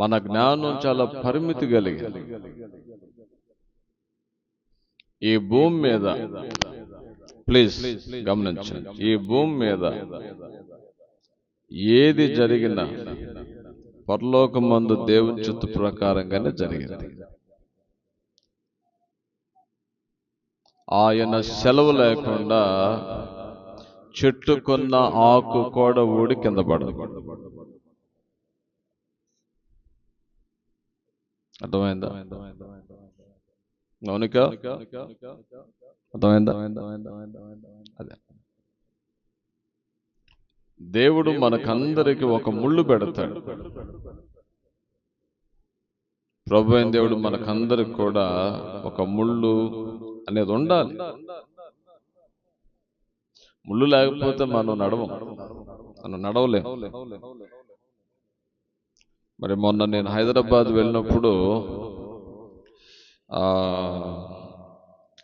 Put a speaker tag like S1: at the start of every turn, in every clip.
S1: మన జ్ఞానం చాలా పరిమితి కలిగింది. ఈ భూమి మీద ప్లీజ్ గమనించండి. ఈ భూమి మీద ఏది జరిగినా పరలోకమందు దేవుని చిత్తు ప్రకారంగానే జరిగింది. ఆయన సెలవు లేకుండా చెట్టుకున్న ఆకు కూడా ఊడి కింద పడదు. అర్థమైందా? మౌనిక? అర్థమైందా? అదే. దేవుడు మనకందరికి ఒక ముళ్ళు పెడతాడు. ప్రభు అయిన దేవుడు మనకందరికి కూడా ఒక ముళ్ళు అనేది ఉండాలి. ముళ్ళు లేకపోతే మనం నడవం. మనం నడవలేం. మరి మొన్న నేను హైదరాబాద్ వెళ్ళినప్పుడు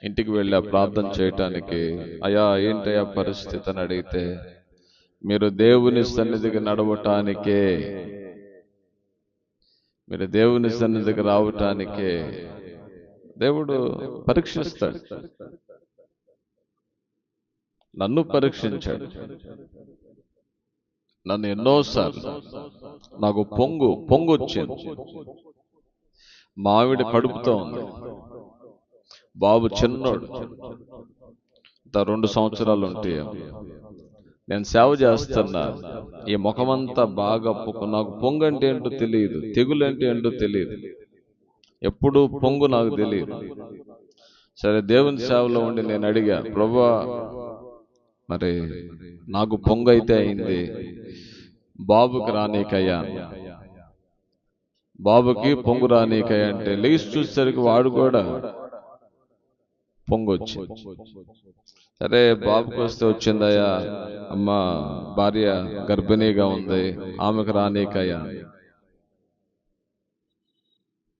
S1: ఇంటికి వెళ్ళి ఆ ప్రార్థన చేయటానికి అయ్యా ఏంటయ్యా పరిస్థితి? అని అడిగితే మీరు దేవుని సన్నిధికి నడవటానికే మీరు దేవుని సన్నిధికి రావటానికే దేవుడు పరీక్షిస్తాడు. నన్ను పరీక్షించాడు. నన్ను ఎన్నోసార్లు నాకు పొంగు పొంగు వచ్చింది. మావిడి కడుపుతో ఉంది. బాబు చిన్నోడు. ఇంత రెండు సంవత్సరాలు ఉంటే నేను సేవ చేస్తున్నా. ఈ ముఖమంతా బాగా పొక్కు నాకు పొంగు అంటే ఏంటో తెలియదు. తెగులు అంటే ఏంటో తెలియదు. ఎప్పుడు పొంగు నాకు తెలియదు. సరే దేవుని సేవలో ఉండి నేను అడిగా ప్రభా మరి నాకు పొంగు అయితే అయింది. బాబుకి రానీకయ్యా. బాబుకి పొంగు రానీకయ్యా అంటే లేచి చూసేసరికి వాడు కూడా పొంగు వచ్చింది సరే బాబుకి వస్తే వచ్చిందయ్యా. అమ్మ భార్య గర్భిణీగా ఉంది. ఆమెకు రానీకయ్యా.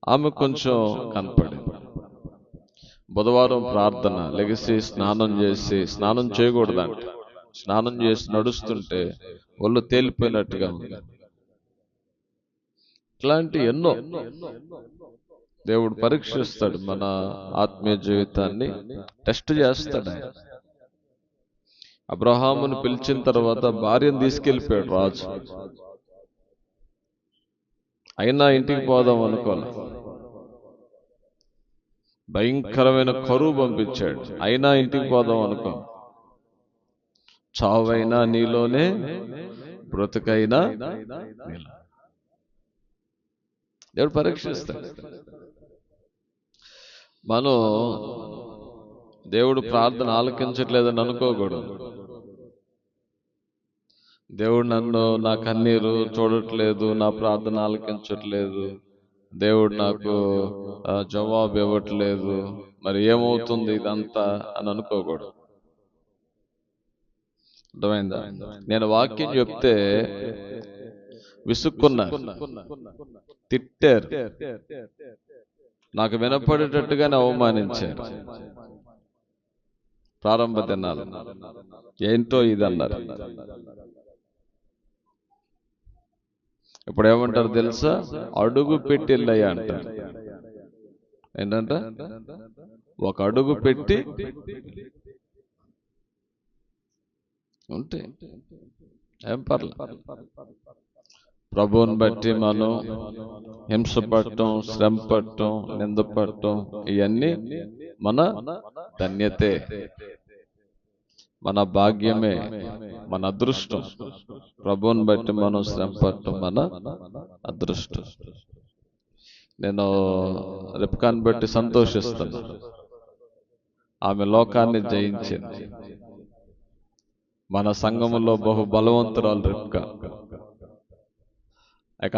S1: ఆమె కొంచెం కనపడింది బుధవారం ప్రార్థన లెగిసి స్నానం చేసి స్నానం చేయకూడదంట. స్నానం చేసి నడుస్తుంటే ఒళ్ళు తేలిపోయినట్టుగా ఉంది. ఇట్లాంటి ఎన్నో దేవుడు పరీక్షిస్తాడు మన ఆత్మీయ జీవితాన్ని టెస్ట్ చేస్తాడు ఆయన. అబ్రహామును పిలిచిన తర్వాత భార్యను తీసుకెళ్ళిపోయాడు రాజు. అయినా ఇంటికి పోదాం అనుకోలే. భయంకరమైన కరువు పంపించాడు. అయినా ఇంటికి పోదాం అనుకో. చావైనా నీలోనే బ్రతుకైనా దేవుడు పరీక్షిస్తాడు. మనం దేవుడు ప్రార్థన ఆలకించట్లేదని అనుకోకూడదు. దేవుడు నన్ను నా కన్నీరు చూడట్లేదు నా ప్రార్థన ఆలకించట్లేదు. దేవుడు నాకు జవాబు ఇవ్వట్లేదు. మరి ఏమవుతుంది ఇదంతా అని అనుకోకూడదు. అర్థమైందా? నేను వాక్యం చెప్తే విసుక్కున్నారు. తిట్టారు. నాకు వినపడేటట్టుగానే అవమానించారు. ప్రారంభ దినాలు. ఏంటో ఇది అన్నారు ఇప్పుడు ఏమంటారు తెలుసా? అడుగు పెట్టి వెళ్ళయ్యా అంటారు. ఏంటంట? ఒక అడుగు పెట్టి ఉంటే ఏం పర్లే. ప్రభువుని బట్టి మనం హింస పడటం శ్రమ పడటం నింద ఇవన్నీ మన ధన్యతే. మన భాగ్యమే మన అదృష్టం. ప్రభువుని బట్టి మనం శ్రమ మన అదృష్టం. నేను రిప్కాన్ని బట్టి సంతోషిస్తాను. ఆమె లోకాన్ని జయించింది. మన సంఘములో బహు బలవంతురాలు రిప్కా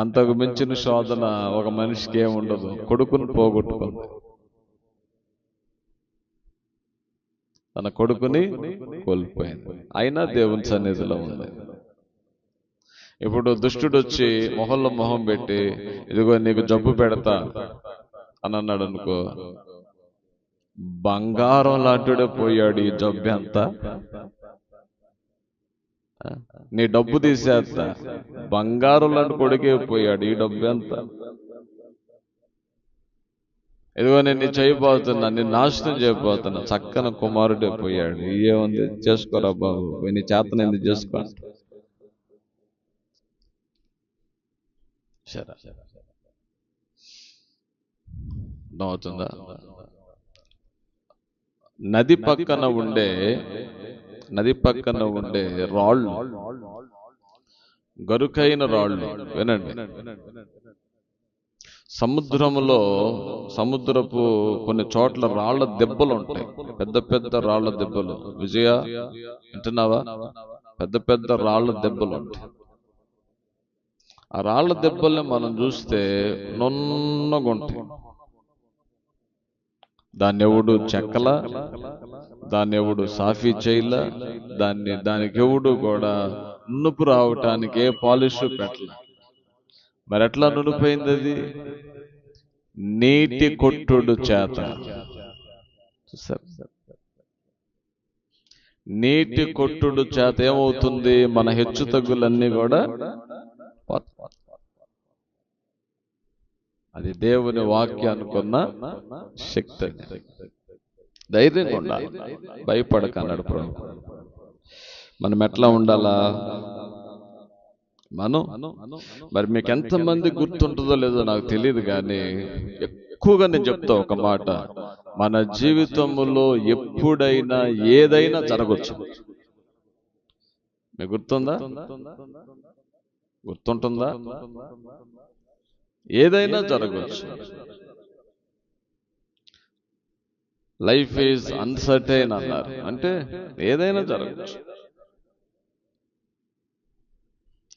S1: అంతకు మించిన శోధన ఒక మనిషికి ఏముండదు. కొడుకును కొడుకుని పోగొట్టుకుంది. తన కొడుకుని కోల్పోయింది. అయినా దేవుని సన్నిధిలో ఉంది. ఇప్పుడు దుష్టుడు వచ్చి మొహంలో మొహం పెట్టి ఇదిగో నీకు జబ్బు పెడతా అని అన్నాడు అనుకో. బంగారం లాంటిడే పోయాడు ఈ జబ్బు అంతా నీ డబ్బు తీసేస్తా. బంగారం లాంటి కొడుకే పోయాడు ఈ డబ్బు ఎంత ఇదిగో నేను చేయబోతున్నా నేను నాశనం చేయబోతున్నా. చక్కన కుమారుడే పోయాడు. ఏముంది చేసుకోరా బాబు. నీ చేతన ఎందుకు చేసుకో. సరే. అవుతుందా నది పక్కన ఉండే నది పక్కన ఉండే రాళ్ళు. గరుకైన రాళ్ళు. వినండి. సముద్రంలో సముద్రపు కొన్ని చోట్ల రాళ్ళ దెబ్బలు ఉంటాయి. పెద్ద పెద్ద రాళ్ళ దెబ్బలు. విజయ వింటున్నావా? పెద్ద పెద్ద రాళ్ళ దెబ్బలు ఉంటాయి. ఆ రాళ్ళ దెబ్బల్ని మనం చూస్తే నున్నగా ఉంటాయి. దాన్ని ఎవడు చెక్కల? దాన్ని ఎవడు సాఫీ చేయల? దాన్ని దానికి ఎవడు కూడా నునుపు రావటానికి ఏ పాలిష్ పెట్టలే? మరి ఎట్లా నునిపోయింది అది? నీటి కొట్టుడు చేత. చూసారు? నీటి కొట్టుడు చేత ఏమవుతుంది? మన హెచ్చు తగ్గులన్నీ కూడా. అది దేవుని వాక్యానుకున్న శక్తి. ధైర్యంగా ఉండాలి. భయపడక అన్నాడు ప్రభు. మనం ఎట్లా ఉండాలా? మనం. మరి మీకు ఎంతమంది గుర్తుంటుందో లేదో నాకు తెలియదు కానీ ఎక్కువగా నేను చెప్తా ఒక మాట. మన జీవితంలో ఎప్పుడైనా ఏదైనా జరగచ్చు. మీకు గుర్తుందా? గుర్తుంటుందా? ఏదైనా జరగవచ్చు లైఫ్ ఈజ్ అన్సర్టైన్ అన్నారు. అంటే ఏదైనా జరగచ్చు.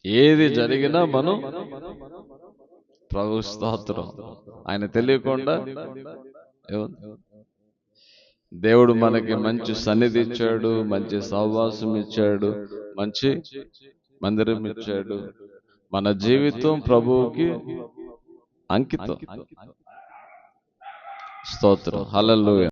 S1: ఏది జరిగినా మనం ప్రభు స్తోత్రం. ఆయన తెలియకుండా? దేవుడు మనకి మంచి సన్నిధి ఇచ్చాడు మంచి సహవాసం ఇచ్చాడు మంచి మందిరం ఇచ్చాడు. మన జీవితం ప్రభువుకి అంకితం. స్తోత్రం. హల్లెలూయా.